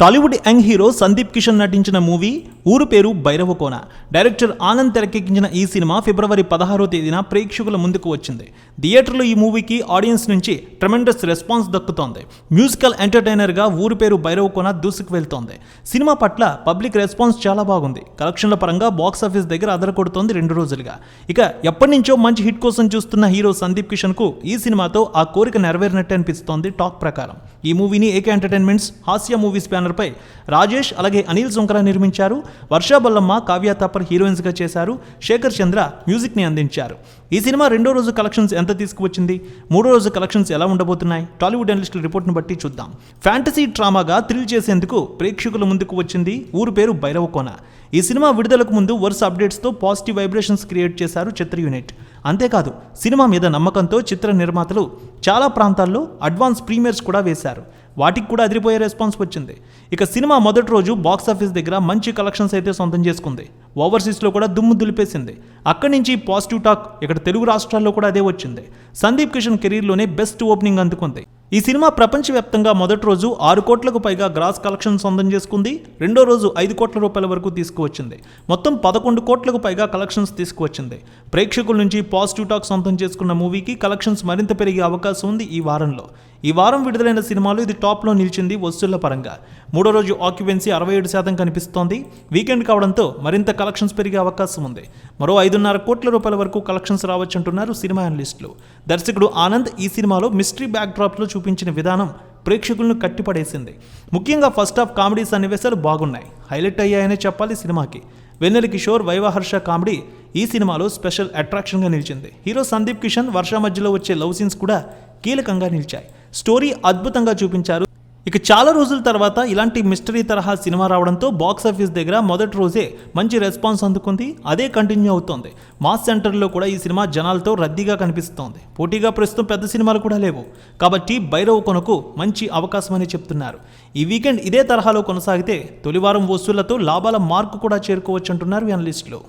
Tollywood young hero Sandeep Kishan నటించిన movie ఊరు పేరు భైరవకోన. డైరెక్టర్ ఆనంద్ తెరకెక్కించిన ఈ సినిమా ఫిబ్రవరి పదహారో తేదీన ప్రేక్షకుల ముందుకు వచ్చింది. థియేటర్లో ఈ మూవీకి ఆడియన్స్ నుంచి ట్రెమెండస్ రెస్పాన్స్ దక్కుతోంది. మ్యూజికల్ ఎంటర్టైనర్గా ఊరు పేరు భైరవకోన దూసుకు వెళ్తోంది. సినిమా పట్ల పబ్లిక్ రెస్పాన్స్ చాలా బాగుంది. కలెక్షన్ల పరంగా బాక్స్ ఆఫీస్ దగ్గర అదరకొడుతోంది రెండు రోజులుగా. ఇక ఎప్పటి నుంచో మంచి హిట్ కోసం చూస్తున్న హీరో సందీప్ కిషన్కు ఈ సినిమాతో ఆ కోరిక నెరవేరినట్టు అనిపిస్తోంది టాక్ ప్రకారం. ఈ మూవీని AK entertainments Hasya movies banner పై రాజేష్ అలాగే అనిల్ సుంకర నిర్మించారు. వర్షా బల్లమ్మ కావ్య తాపర్ హీరోయిన్స్గా చేశారు. శేఖర్ చంద్ర మ్యూజిక్ని అందించారు. ఈ సినిమా రెండో రోజు కలెక్షన్స్ ఎంత తీసుకువచ్చింది? మూడో రోజు కలెక్షన్స్ ఎలా ఉండబోతున్నాయి? టాలీవుడ్ అనలిస్టుల రిపోర్ట్ను బట్టి చూద్దాం. ఫ్యాంటసీ డ్రామాగా థ్రిల్ చేసేందుకు ప్రేక్షకుల ముందుకు వచ్చింది ఊరు పేరు భైరవకోన ఈ సినిమా విడుదలకు ముందు వరుస అప్డేట్స్తో పాజిటివ్ వైబ్రేషన్స్ క్రియేట్ చేశారు చిత్ర యూనిట్. అంతేకాదు సినిమా మీద నమ్మకంతో చిత్ర నిర్మాతలు చాలా ప్రాంతాల్లో అడ్వాన్స్ ప్రీమియర్స్ కూడా వేశారు. వాటికి కూడా అదిరిపోయే రెస్పాన్స్ వచ్చింది. ఇక సినిమా మొదటి రోజు బాక్స్ ఆఫీస్ దగ్గర మంచి కలెక్షన్స్ అయితే సొంతం చేసుకుంది. ఓవర్సీస్లో కూడా దుమ్ము దులిపేసింది. అక్కడి నుంచి పాజిటివ్ టాక్ ఇక్కడ తెలుగు రాష్ట్రాల్లో కూడా అదే వచ్చింది. సందీప్ కిషన్ కెరీర్లోనే బెస్ట్ ఓపెనింగ్ అందుకుంది. ఈ సినిమా ప్రపంచవ్యాప్తంగా మొదటి రోజు ఆరు కోట్లకు పైగా గ్రాస్ కలెక్షన్ సొంతం చేసుకుంది. రెండో రోజు ఐదు కోట్ల రూపాయల వరకు తీసుకువచ్చింది. మొత్తం పదకొండు కోట్లకు పైగా కలెక్షన్స్ తీసుకువచ్చింది. ప్రేక్షకుల నుంచి పాజిటివ్ టాక్ సొంతం చేసుకున్న మూవీకి కలెక్షన్స్ మరింత పెరిగే అవకాశం ఉంది ఈ వారంలో. ఈ వారం విడుదలైన సినిమాలు ఇది టాప్లో నిలిచింది వసూళ్ళ పరంగా. మూడో రోజు ఆక్యుపెన్సీ అరవై ఏడు శాతం కనిపిస్తోంది. వీకెండ్ కావడంతో మరింత కలెక్షన్స్ పెరిగే అవకాశం ఉంది. మరో ఐదున్నర కోట్ల రూపాయల వరకు కలెక్షన్స్ రావచ్చంటున్నారు సినిమా అనలిస్టులు. దర్శకుడు ఆనంద్ ఈ సినిమాలో మిస్టరీ బ్యాక్ డ్రాప్లో చూపించిన విధానం ప్రేక్షకులను కట్టిపడేసింది. ముఖ్యంగా ఫస్ట్ హాఫ్ కామెడీ సన్నివేశాలు బాగున్నాయి. హైలైట్ అయ్యాయనే చెప్పాలి సినిమాకి. వెన్నెల కిషోర్ వైవహర్ష కామెడీ ఈ సినిమాలో స్పెషల్ అట్రాక్షన్గా నిలిచింది. హీరో సందీప్ కిషన్ వర్ష మధ్యలో వచ్చే లవ్ సీన్స్ కూడా కీలకంగా నిలిచాయి. స్టోరీ అద్భుతంగా చూపించారు ఇక చాలా రోజుల తర్వాత ఇలాంటి మిస్టరీ తరహా సినిమా రావడంతో బాక్స్ ఆఫీస్ దగ్గర మొదటి రోజే మంచి రెస్పాన్స్ అందుకుంది. అదే కంటిన్యూ అవుతోంది. మాస్ సెంటర్లో కూడా ఈ సినిమా జనాలతో రద్దీగా కనిపిస్తోంది. పోటీగా ప్రస్తుతం పెద్ద సినిమాలు కూడా లేవు. కాబట్టి భైరవ్ కొనకు మంచి అవకాశమని చెప్తున్నారు. ఈ వీకెండ్ ఇదే తరహాలో కొనసాగితే తొలివారం వసూళ్ళతో లాభాల మార్కు కూడా చేరుకోవచ్చు అంటున్నారు అనలిస్టులు